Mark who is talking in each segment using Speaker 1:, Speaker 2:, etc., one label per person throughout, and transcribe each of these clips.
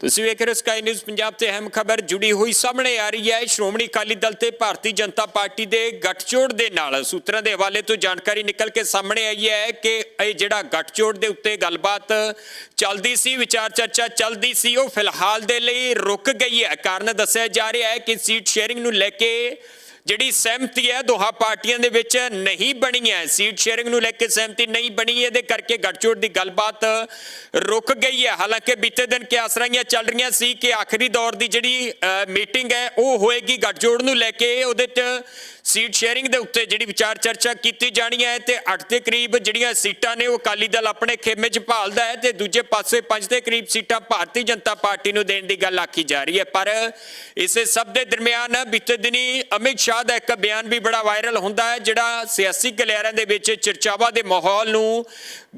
Speaker 1: ਤੁਸੀਂ ਵੇਖ ਰਹੇ ਹੋ ਸਕਾਈ ਨਿਊਜ਼ ਪੰਜਾਬ ਤੇ ਅਹਿਮ ਖਬਰ ਜੁੜੀ ਹੋਈ ਸਾਹਮਣੇ ਆ ਰਹੀ ਹੈ। ਸ਼੍ਰੋਮਣੀ ਅਕਾਲੀ ਦਲ ਤੇ ਭਾਰਤੀ ਜਨਤਾ ਪਾਰਟੀ ਦੇ ਗੱਠਜੋੜ ਦੇ ਨਾਲ ਸੂਤਰਾਂ ਦੇ ਹਵਾਲੇ ਤੋਂ ਜਾਣਕਾਰੀ ਨਿਕਲ ਕੇ ਸਾਹਮਣੇ ਆਈ ਹੈ ਕਿ ਇਹ ਜਿਹੜਾ ਗੱਠਜੋੜ ਦੇ ਉੱਤੇ ਗੱਲਬਾਤ ਚੱਲਦੀ ਸੀ, ਵਿਚਾਰ ਚਰਚਾ ਚੱਲਦੀ ਸੀ, ਉਹ ਫਿਲਹਾਲ ਦੇ ਲਈ ਰੁਕ ਗਈ ਹੈ। ਕਾਰਨ ਦੱਸਿਆ ਜਾ ਰਿਹਾ ਹੈ ਕਿ ਸੀਟ ਸ਼ੇਅਰਿੰਗ ਨੂੰ ਲੈ ਕੇ ਜਿਹੜੀ ਸਹਿਮਤੀ ਹੈ, ਦੋਹਾਂ ਪਾਰਟੀਆਂ ਦੇ ਵਿੱਚ ਨਹੀਂ ਬਣੀ ਹੈ। ਸੀਟ ਸ਼ੇਅਰਿੰਗ ਨੂੰ ਲੈ ਕੇ ਸਹਿਮਤੀ ਨਹੀਂ ਬਣੀ, ਇਹਦੇ ਕਰਕੇ ਗੱਠਜੋੜ ਦੀ ਗੱਲਬਾਤ ਰੁਕ ਗਈ ਹੈ। ਹਾਲਾਂਕਿ ਬੀਤੇ ਦਿਨ ਕਿਆਸ ਰਹੀਆਂ ਚੱਲ ਰਹੀਆਂ ਸੀ ਕਿ ਆਖਰੀ ਦੌਰ ਦੀ ਜਿਹੜੀ ਮੀਟਿੰਗ ਹੈ, ਉਹ ਹੋਏਗੀ ਗੱਠਜੋੜ ਨੂੰ ਲੈ ਕੇ। ਉਹਦੇ 'ਚ ਸੀਟ ਸ਼ੇਅਰਿੰਗ ਦੇ ਉੱਤੇ ਜਿਹੜੀ ਵਿਚਾਰ ਚਰਚਾ ਕੀਤੀ ਜਾਣੀ ਹੈ ਤੇ 8 ਦੇ ਕਰੀਬ ਜਿਹੜੀਆਂ ਸੀਟਾਂ ਨੇ ਉਹ ਅਕਾਲੀ ਦਲ ਆਪਣੇ ਖੇਮੇ 'ਚ ਭਾਲਦਾ ਹੈ ਤੇ ਦੂਜੇ ਪਾਸੇ 5 ਦੇ ਕਰੀਬ ਸੀਟਾਂ ਭਾਰਤੀ ਜਨਤਾ ਪਾਰਟੀ ਨੂੰ ਦੇਣ ਦੀ ਗੱਲ ਆਖੀ ਜਾ ਰਹੀ ਹੈ। ਪਰ ਇਸੇ ਸਭ ਦੇ ਦਰਮਿਆਨ ਬੀਤੇ ਦਿਨੀ ਅਮਿਤ ਸ਼ਾਹ ਦਾ ਇੱਕ ਬਿਆਨ ਵੀ ਬੜਾ ਵਾਇਰਲ ਹੁੰਦਾ ਹੈ, ਜਿਹੜਾ ਸਿਆਸੀ ਗਲਿਆਰਿਆਂ ਦੇ ਵਿੱਚ ਚਰਚਾਵਾਂ ਦੇ ਮਾਹੌਲ ਨੂੰ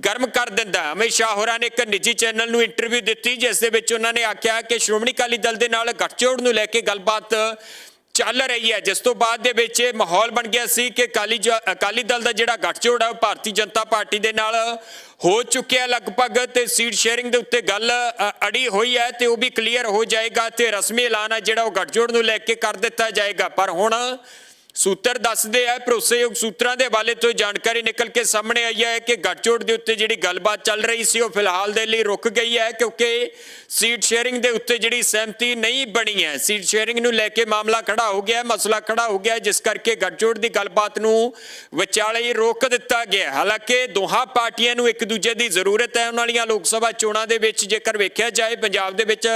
Speaker 1: ਗਰਮ ਕਰ ਦਿੰਦਾ ਹੈ। ਅਮਿਤ ਸ਼ਾਹ ਹੋਰਾਂ ਨੇ ਇੱਕ ਨਿੱਜੀ ਚੈਨਲ ਨੂੰ ਇੰਟਰਵਿਊ ਦਿੱਤੀ, ਜਿਸ ਦੇ ਵਿੱਚ ਉਹਨਾਂ ਨੇ ਆਖਿਆ ਕਿ ਸ਼੍ਰੋਮਣੀ ਅਕਾਲੀ ਦਲ ਦੇ ਨਾਲ ਗੱਠਜੋੜ ਨੂੰ ਲੈ ਕੇ ਗੱਲਬਾਤ ਚੱਲ ਰਹੀ ਹੈ। ਜਿਸ ਤੋਂ ਬਾਅਦ ਦੇ ਵਿੱਚ ਇਹ ਮਾਹੌਲ ਬਣ ਗਿਆ ਸੀ ਕਿ ਅਕਾਲੀ ਜ- ਅਕਾਲੀ ਦਲ ਦਾ ਜਿਹੜਾ ਗੱਠਜੋੜ ਹੈ ਉਹ ਭਾਰਤੀ ਜਨਤਾ ਪਾਰਟੀ ਦੇ ਨਾਲ ਹੋ ਚੁੱਕਿਆ ਲਗਭਗ ਤੇ ਸੀਟ ਸ਼ੇਅਰਿੰਗ ਦੇ ਉੱਤੇ ਗੱਲ ਅੜੀ ਹੋਈ ਹੈ ਤੇ ਉਹ ਵੀ ਕਲੀਅਰ ਹੋ ਜਾਏਗਾ ਤੇ ਰਸਮੀ ਐਲਾਨ ਹੈ ਜਿਹੜਾ ਉਹ ਗੱਠਜੋੜ ਨੂੰ ਲੈ ਕੇ ਕਰ ਦਿੱਤਾ ਜਾਏਗਾ। ਪਰ ਹੁਣ ਸੂਤਰ ਦੱਸਦੇ ਆ, ਭਰੋਸੇਯੋਗ ਸੂਤਰਾਂ ਦੇ ਹਵਾਲੇ ਤੋਂ ਜਾਣਕਾਰੀ ਨਿਕਲ ਕੇ ਸਾਹਮਣੇ ਆਈ ਹੈ ਕਿ ਗੱਠਜੋੜ ਦੇ ਉੱਤੇ ਜਿਹੜੀ ਗੱਲਬਾਤ ਚੱਲ ਰਹੀ ਸੀ, ਉਹ ਫਿਲਹਾਲ ਦੇ ਲਈ ਰੁਕ ਗਈ ਹੈ ਕਿਉਂਕਿ ਸੀਟ ਸ਼ੇਅਰਿੰਗ ਦੇ ਉੱਤੇ ਜਿਹੜੀ ਸਹਿਮਤੀ ਨਹੀਂ ਬਣੀ ਹੈ। ਸੀਟ ਸ਼ੇਅਰਿੰਗ ਨੂੰ ਲੈ ਕੇ ਮਾਮਲਾ ਖੜਾ ਹੋ ਗਿਆ, ਮਸਲਾ ਖੜਾ ਹੋ ਗਿਆ, ਜਿਸ ਕਰਕੇ ਗੱਠਜੋੜ ਦੀ ਗੱਲਬਾਤ ਨੂੰ ਵਿਚਾਲੇ ਹੀ ਰੋਕ ਦਿੱਤਾ ਗਿਆ ਹਾਲਾਂਕਿ ਦੋਹਾਂ ਪਾਰਟੀਆਂ ਨੂੰ ਇੱਕ ਦੂਜੇ ਦੀ ਜ਼ਰੂਰਤ ਹੈ। ਉਹਨਾਂ ਵਾਲੀਆਂ ਲੋਕ ਸਭਾ ਚੋਣਾਂ ਦੇ ਵਿੱਚ ਜੇਕਰ ਵੇਖਿਆ ਜਾਏ, ਪੰਜਾਬ ਦੇ ਵਿੱਚ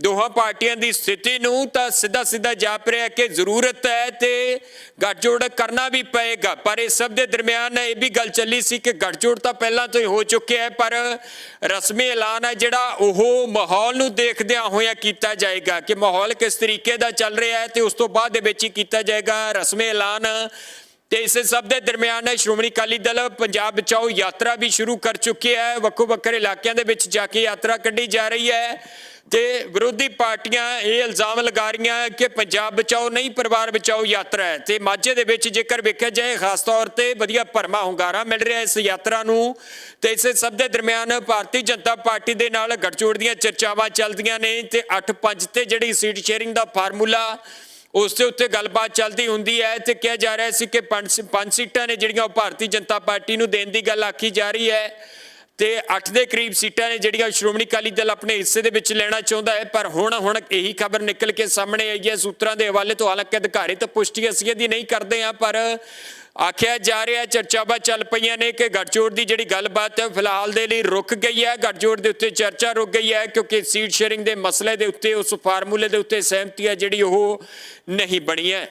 Speaker 1: ਦੋਹਾਂ ਪਾਰਟੀਆਂ ਦੀ ਸਥਿਤੀ ਨੂੰ ਤਾਂ ਸਿੱਧਾ ਸਿੱਧਾ ਜਾਪ ਰਿਹਾ ਕਿ ਜ਼ਰੂਰਤ ਹੈ ਤੇ ਗੱਠਜੋੜ ਕਰਨਾ ਵੀ ਪਏਗਾ। ਪਰ ਇਹ ਸਭ ਦੇ ਦਰਮਿਆਨ ਇਹ ਵੀ ਗੱਲ ਚੱਲੀ ਸੀ ਕਿ ਗੱਠਜੋੜ ਤਾਂ ਪਹਿਲਾਂ ਤੋਂ ਹੀ ਹੋ ਚੁੱਕਿਆ ਹੈ, ਪਰ ਰਸਮੀ ਐਲਾਨ ਹੈ ਜਿਹੜਾ ਉਹ ਮਾਹੌਲ ਨੂੰ ਦੇਖਦਿਆਂ ਹੋਇਆ ਕੀਤਾ ਜਾਏਗਾ ਕਿ ਮਾਹੌਲ ਕਿਸ ਤਰੀਕੇ ਦਾ ਚੱਲ ਰਿਹਾ ਹੈ ਤੇ ਉਸ ਤੋਂ ਬਾਅਦ ਦੇ ਵਿੱਚ ਹੀ ਕੀਤਾ ਜਾਏਗਾ ਰਸਮੀ ਐਲਾਨ। ਤੇ ਇਸੇ ਸਭ ਦੇ ਦਰਮਿਆਨ ਸ਼੍ਰੋਮਣੀ ਅਕਾਲੀ ਦਲ ਪੰਜਾਬ ਬਚਾਓ ਯਾਤਰਾ ਵੀ ਸ਼ੁਰੂ ਕਰ ਚੁੱਕੀ ਹੈ। ਵੱਖੋ ਵੱਖਰੇ ਇਲਾਕਿਆਂ ਦੇ ਵਿੱਚ ਜਾ ਕੇ ਯਾਤਰਾ ਕੱਢੀ ਜਾ ਰਹੀ ਹੈ। ਤੇ ਵਿਰੋਧੀ ਪਾਰਟੀਆਂ ਇਹ ਇਲਜ਼ਾਮ ਲਗਾ ਰਹੀਆਂ ਕਿ ਪੰਜਾਬ ਬਚਾਓ ਨਹੀਂ, ਪਰਿਵਾਰ ਬਚਾਓ ਯਾਤਰਾ ਹੈ। ਤੇ ਮਾਝੇ ਦੇ ਵਿੱਚ ਜੇਕਰ ਵੇਖਿਆ ਜਾਏ, ਖਾਸ ਤੌਰ ਤੇ ਵਧੀਆ ਭਰਮਾ ਹੁੰਗਾਰਾ ਮਿਲ ਰਿਹਾ ਇਸ ਯਾਤਰਾ ਨੂੰ। ਤੇ ਇਸੇ ਸਭ ਦੇ ਦਰਮਿਆਨ ਭਾਰਤੀ ਜਨਤਾ ਪਾਰਟੀ ਦੇ ਨਾਲ ਗੱਠਜੋੜ ਦੀਆਂ ਚਰਚਾਵਾਂ ਚੱਲਦੀਆਂ ਨੇ ਤੇ 8-5 ਤੇ ਜਿਹੜੀ ਸੀਟ ਸ਼ੇਅਰਿੰਗ ਦਾ ਫਾਰਮੂਲਾ, ਉਸ ਦੇ ਉੱਤੇ ਗੱਲਬਾਤ ਚੱਲਦੀ ਹੁੰਦੀ ਹੈ ਤੇ ਕਿਹਾ ਜਾ ਰਿਹਾ ਸੀ ਕਿ ਪੰਜ ਸੀਟਾਂ ਨੇ ਜਿਹੜੀਆਂ ਉਹ ਭਾਰਤੀ ਜਨਤਾ ਪਾਰਟੀ ਨੂੰ ਦੇਣ ਦੀ ਗੱਲ ਆਖੀ ਜਾ ਰਹੀ ਹੈ। ਤੇ 8 ਦੇ ਕਰੀਬ ਸੀਟਾਂ ਨੇ ਜਿਹੜੀਆਂ ਸ਼੍ਰੋਮਣੀ ਅਕਾਲੀ ਦਲ ਆਪਣੇ ਹਿੱਸੇ ਦੇ ਵਿੱਚ ਲੈਣਾ ਚਾਹੁੰਦਾ ਹੈ, ਪਰ ਹੁਣ ਹੁਣ ਇਹੀ ਖਬਰ ਨਿਕਲ ਕੇ ਸਾਹਮਣੇ ਆਈ ਹੈ। ਸੂਤਰਾਂ ਦੇ ਹਵਾਲੇ ਤੋਂ ਹਾਲਾਂਕਿ ਅਧਿਕਾਰਿਤ ਪੁਸ਼ਟੀ ਅਸੀਂ ਇਹਦੀ ਨਹੀਂ ਕਰਦੇ ਹਾਂ, ਪਰ ਆਖਿਆ ਜਾ ਰਿਹਾ ਚਰਚਾਵਾਂ ਚੱਲ ਪਈਆਂ ਨੇ ਕਿ ਗੱਠਜੋੜ ਦੀ ਜਿਹੜੀ ਗੱਲਬਾਤ ਹੈ ਫਿਲਹਾਲ ਦੇ ਲਈ ਰੁਕ ਗਈ ਹੈ। ਗੱਠਜੋੜ ਦੇ ਉੱਤੇ ਚਰਚਾ ਰੁਕ ਗਈ ਹੈ, ਕਿਉਂਕਿ ਸੀਟ ਸ਼ੇਅਰਿੰਗ ਦੇ ਮਸਲੇ ਦੇ ਉੱਤੇ, ਉਸ ਫਾਰਮੂਲੇ ਦੇ ਉੱਤੇ ਸਹਿਮਤੀ ਹੈ, ਜਿਹੜੀ ਉਹ ਨਹੀਂ ਬਣੀ ਹੈ।